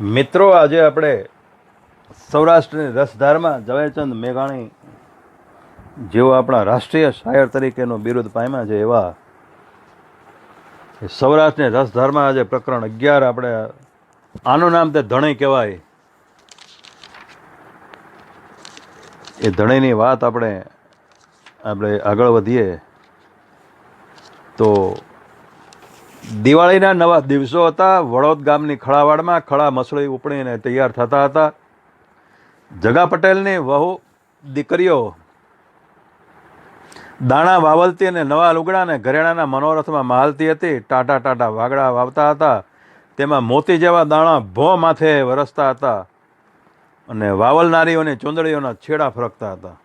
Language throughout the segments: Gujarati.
મિત્રો, આજે આપણે સૌરાષ્ટ્રની રસધારમાં ઝવેરચંદ મેઘાણી જેઓ આપણા રાષ્ટ્રીય શાયર તરીકેનું બિરુદ પામ્યા છે એવા સૌરાષ્ટ્રની રસધારમાં આજે પ્રકરણ અગિયાર આપણે આનું નામ તે ધણી કહેવાય. એ ધણીની વાત આપણે આપણે આગળ વધીએ તો દિવાળીના નવા દિવસો હતા. વડોદ ગામની ખળાવાડમાં ખળા મસળી ઉપડીને તૈયાર થતા હતા. જગા પટેલની વહુ, દીકરીઓ, દાણા વાવલતી અને નવા લુગડાને ઘરેણાના મનોરથમાં માલતી હતી. ટાટા ટાટા વાગડા વાવતા હતા. તેમાં મોતી જેવા દાણા ભો માથે વરસતા હતા અને વાવલનારીઓની ચૂંદડીઓના છેડા ફરકતા હતા.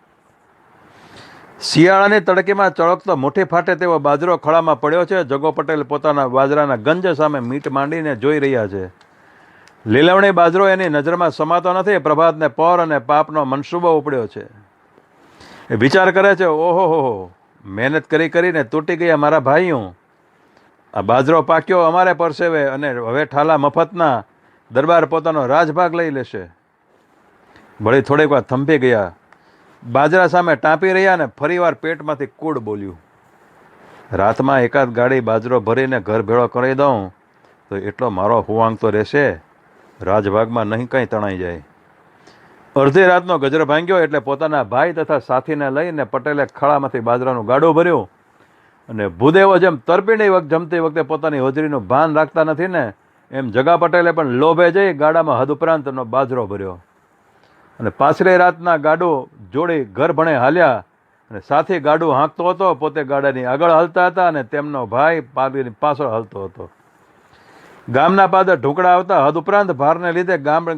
શિયાળાની તડકીમાં ચળકતો મુઠ્ઠી ફાટે તેવો બાજરો ખળામાં પડ્યો છે. જગો પટેલ પોતાના બાજરાના ગંજ સામે મીટ માંડીને જોઈ રહ્યા છે. લીલવણી બાજરો એની નજરમાં સમાતો નથી. પ્રભાતને પર અને પાપનો મનસૂબો ઉપડ્યો છે. એ વિચાર કરે છે, ઓહો હો, મહેનત કરી કરીને તૂટી ગયા મારા ભાઈઓ. આ બાજરો પાક્યો અમારે પરસેવે અને હવે ઠાલા મફતના દરબાર પોતાનો રાજભાગ લઈ લેશે. વળી થોડીક વાર થંભી ગયા. બાજરા સામે ટાંપી રહ્યા ને ફરીવાર પેટમાંથી કૂડ બોલ્યું. રાતમાં એકાદ ગાડી બાજરો ભરીને ઘર ભેળો કરી દઉં તો એટલો મારો હુવાંગ તો રહેશે. રાજભાગમાં નહીં કંઈ તણાઈ જાય. અડધી રાતનો ગજર ભાંગ્યો એટલે પોતાના ભાઈ તથા સાથીને લઈને પટેલે ખળામાંથી બાજરાનું ગાડું ભર્યું અને ભૂદેવો જેમ તરપીણી વખત જમતી વખતે પોતાની હોજરીનું ભાન રાખતા નથી ને, એમ જગા પટેલે પણ લોભે જઈ ગાડામાં હદ ઉપરાંતનો બાજરો ભર્યો. અને પાછરે રાતના ગાડો જોડે ઘર ભણે હાલ્યા અને સાથે ગાડું હાંકતો હતો, પોતે ગાડાની આગળ હાલતા હતા અને તેમનો ભાઈ પાબીની પાછળ હાલતો હતો. ગામના પાદર ઢોકળા આવતા હદ ઉપરાંત ભારને લીધે ગામ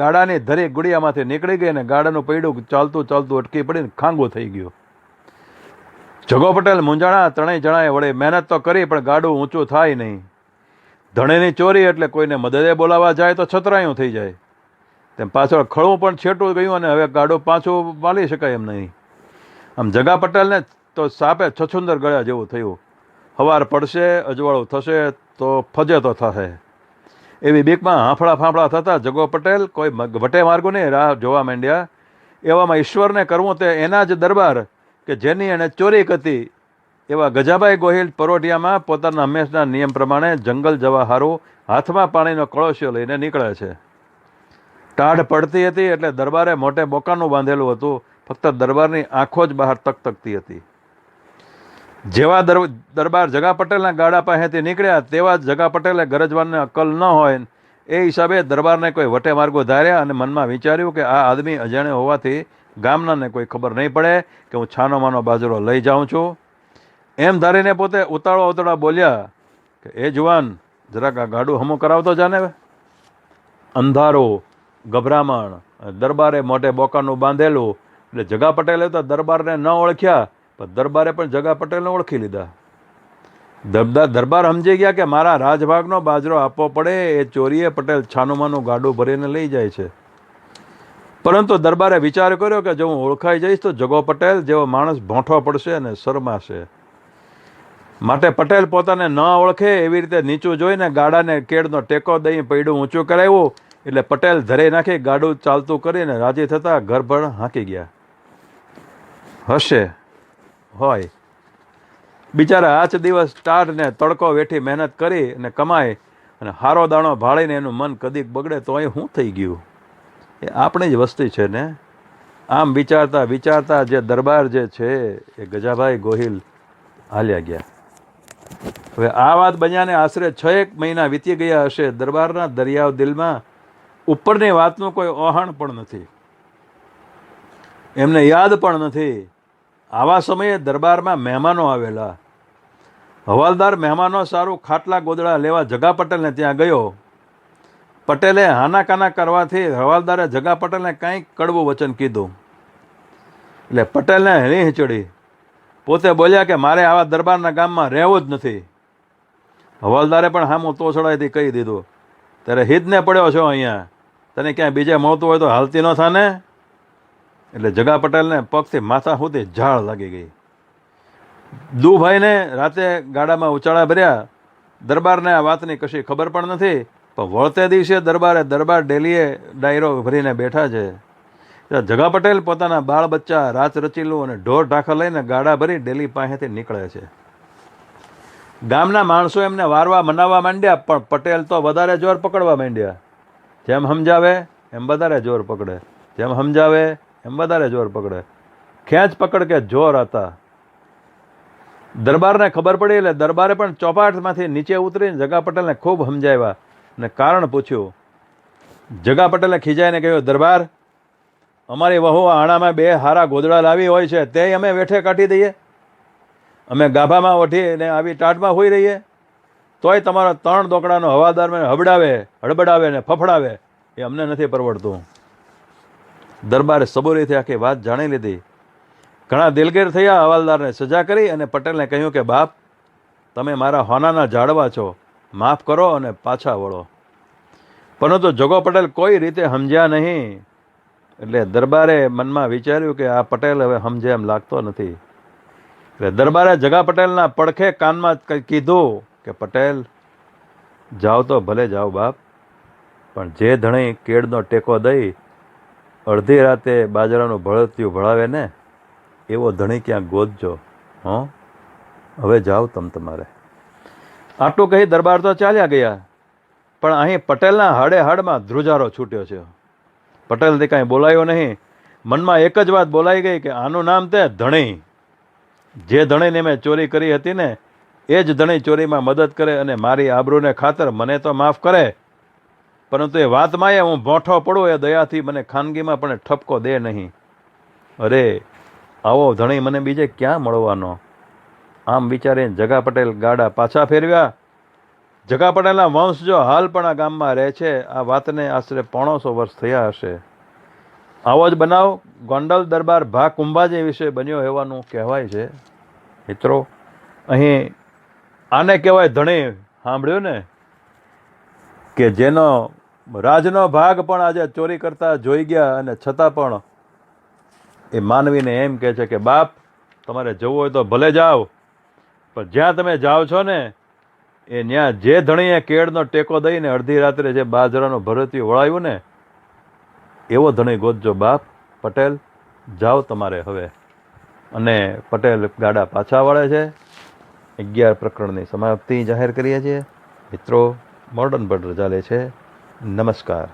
ગાડાની ધરી ગુડિયામાંથી નીકળી ગઈ અને ગાડાનું પૈડું ચાલતું ચાલતું અટકી પડીને ખાંગું થઈ ગયું. જગો પટેલ, મૂંઝાણા ત્રણેય જણાએ વળે મહેનત તો કરી, પણ ગાડું ઊંચું થાય નહીં. ધણેની ચોરી એટલે કોઈને મદદે બોલાવવા જાય તો છતરાયું થઈ જાય. તેમ પાછળ ખળવું પણ છેટું ગયું અને હવે ગાડું પાછું વાલી શકાય એમ નહીં. આમ જગા પટેલને તો સાપે છછુંદર ગળ્યા જેવું થયું. હવાર પડશે, અજવાળું થશે, તો ફજે તો થશે એવી બીકમાં હાંફળા ફાંફળા થતા જગો પટેલ કોઈ વટે માર્ગો નહીં, રાહ જોવા માંડ્યા. એવામાં ઈશ્વરને કરવું તે એના જ દરબાર કે જેની એણે ચોરી હતી એવા ગજાભાઈ ગોહિલ પરોઢિયામાં પોતાના હંમેશના નિયમ પ્રમાણે જંગલ જવા હારું હાથમાં પાણીનો કળોશિયો લઈને નીકળે છે. ટાઢ પડતી હતી એટલે દરબારે મોટે બોકાનું બાંધેલું હતું. ફક્ત દરબારની આંખો જ બહાર તક તકતી હતી. જેવા દર- દરબાર જગા પટેલના ગાડા પાસેથી નીકળ્યા તેવા જગા પટેલે ગરજવાનને અક્કલ ન હોય એ હિસાબે દરબારને કોઈ વટે માર્ગો ધાર્યા અને મનમાં વિચાર્યું કે આ આદમી અજાણ્યો હોવાથી ગામનાને કોઈ ખબર નહીં પડે કે હું છાનો માનો બાજરો લઈ જાઉં છું. એમ ધારીને પોતે ઉતાળો ઉતાળા બોલ્યા કે, એ જુવાન, જરાક આ ગાડું હમું કરાવતો જાને અંધારો ગભરામણ. દરબારે મોઢે બોકાનું બાંધેલું. એટલે જગા પટેલે તો દરબારને ન ઓળખ્યા, પણ દરબારે પણ જગા પટેલને ઓળખી લીધા. દરબાર દરબાર સમજી ગયા કે મારા રાજભાગનો બાજરો આપવો પડે, એ ચોરીએ પટેલ છાનુમાનું ગાડું ભરીને લઈ જાય છે. પરંતુ દરબારે વિચાર કર્યો કે જો હું ઓળખાઈ જઈશ તો જગો પટેલ જેવો માણસ ભોંઠો પડશે અને શરમાશે. માટે પટેલ પોતાને ન ઓળખે એવી રીતે નીચું જોઈને ગાડાને કેળનો ટેકો દઈ પૈડું ઊંચું કરાવ્યું. એટલે પટેલ ધરે નાખી, ગાડું ચાલતું કરીને રાજી થતાં ઘરભર હાંકી ગયા. હશે, હોય. બિચારા આજ દિવસ ટાઢ ને તડકો વેઠી મહેનત કરી અને કમાય અને હારો દાણો ભાળીને એનું મન કદીક બગડે તો અહીં શું થઈ ગયું? એ આપણી જ વસ્તી છે ને? આમ વિચારતા વિચારતા જે દરબાર જે છે, એ ગજાભાઈ ગોહિલ હાલ્યા ગયા. હવે આ વાત બન્યાને આશરે છ એક મહિના વીતી ગયા હશે. દરબારના દરિયાવ દિલમાં ઉપરની વાતનું કોઈ ઓહાણ પણ નથી. એમને યાદ પણ નથી. આવા સમયે દરબારમાં મહેમાનો આવેલા. હવાલદાર મહેમાનો સારું ખાટલા ગોદડા લેવા જગા પટેલને ત્યાં ગયો. પટેલે હાનાકાના કરવાથી હવાલદારે જગા પટેલને કંઈક કડવું વચન કીધું. એટલે પટેલને રીહ ચડી પોતે બોલ્યા કે મારે આવા દરબારના ગામમાં રહેવું જ નથી. હવાલદારે પણ હામું તોછડાઈથી કહી દીધું. ત્યારે હિતને પડ્યો છો અહીંયા. તને ક્યાંય બીજે મળતું હોય તો હાલતી ન થાને? એટલે જગા પટેલને પગથી માથા સુધી ઝાડ લાગી ગઈ. દુભાઈને રાતે ગાડામાં ઉચાળા ભર્યા. દરબારને આ વાતની કશી ખબર પણ નથી, પણ વળતે દિવસે દરબારે દરબાર ડેલીએ ડાયરો ભરીને બેઠા છે. જગા પટેલ પોતાના બાળ બચ્ચા રાચ રચીલું અને ઢોર ઢાંખા લઈને ગાડા ભરી ડેલી પાસેથી નીકળે છે. ગામના માણસો એમને વારવા મનાવવા માંડ્યા, પણ પટેલ તો વધારે જોર પકડવા માંડ્યા. જેમ સમજાવે, એમ વધારે જોર પકડે. જેમ સમજાવે, એમ વધારે જોર પકડે. ખેંચ પકડ કે જોર હતા. દરબારને ખબર પડી એટલે દરબારે પણ ચોપાટમાંથી નીચે ઉતરીને જગા પટેલને ખૂબ સમજાવ્યા ને કારણ પૂછ્યું. જગા પટેલે ખીજાઈને કહ્યું, દરબાર, અમારી વહુ આણામાં બે હારા ગોદડા લાવી હોય છે, તે અમે વેઠે કાઢી દઈએ. અમે ગાભામાં ઓઠીને આવી ટાટમાં હોઈ રહીએ. તોય તમારા ત્રણ દોકડાનો હવાદાર મને હબડાવે, હડબડાવે ને ફફડાવે એ અમને નથી પરવડતું. દરબારે સબૂરીથી આખી વાત જાણી લીધી. ઘણા દિલગીર થયા હવાલદારને સજા કરી અને પટેલને કહ્યું કે, બાપ, તમે મારા હોનાના ઝાડવા છો. માફ કરો અને પાછા વળો. પરંતુ જગો પટેલ કોઈ રીતે સમજ્યા નહીં. એટલે દરબારે મનમાં વિચાર્યું કે, આ પટેલ હવે સમજે એમ લાગતો નથી. એટલે દરબારે જગા પટેલના પડખે કાનમાં કીધું. કે પટેલ, જાઓ તો ભલે જાઓ બાપ, પણ જે ધણી કેળનો ટેકો દઈ અડધી રાતે બાજરાનું ભળતિયું ભળાવે ને, એવો ધણી ક્યાંક ગોતજો, હં? હવે જાઓ તમ તમારે. આટલું કહી દરબાર તો ચાલ્યા ગયા, પણ અહીં પટેલના હાડે હાડમાં ધ્રુજારો છૂટ્યો છે. પટેલથી કાંઈ બોલાયો નહીં. મનમાં એક જ વાત બોલાઈ ગઈ કે આનું નામ તે ધણી. જે ધણીને મેં ચોરી કરી હતી ને એ જ ધણી ચોરીમાં મદદ કરે અને મારી આબરૂને ખાતર મને તો માફ કરે. પરંતુ એ વાતમાં એ હું ભોંઠો પડું, એ દયાથી મને ખાનગીમાં પણ ઠપકો દે નહીં. અરે, આવો ધણી મને બીજે ક્યાં મળવાનો? આમ વિચારીને જગા પટેલ ગાડા પાછા ફેરવ્યા. જગા પટેલના વંશ જો હાલ પણ આ ગામમાં રહે છે, આ વાતને આશરે પોણોસો વર્ષ થયા હશે. આવો જ બનાવ, ગોંડલ દરબાર ભા કુંભાજી વિશે બન્યો હોવાનું કહેવાય છે. મિત્રો, અહીં આને કહેવાય ધણી. સાંભળ્યું ને? કે જેનો રાજનો ભાગ પણ આજે ચોરી કરતા જોઈ ગયા અને છતાં પણ એ માનવીને એમ કહે છે કે, બાપ, તમારે જવું હોય તો ભલે જાઓ, પણ જ્યાં તમે જાઓ છો ને, એ ત્યાં જે ધણીએ કેળનો ટેકો દઈને અડધી રાત્રે જે બાજરાનું ભરતિયું વળાવ્યું ને, એવો ધણી ગોતજો, બાપ, પટેલ, જાઓ તમારે હવે. અને પટેલ ગાડા પાછા વળે છે. અગિયાર પ્રકરણની સમાપ્તિ જાહેર કરીએ છીએ. મિત્રો મોર્ડન બર્ડર ચાલે છે. નમસ્કાર.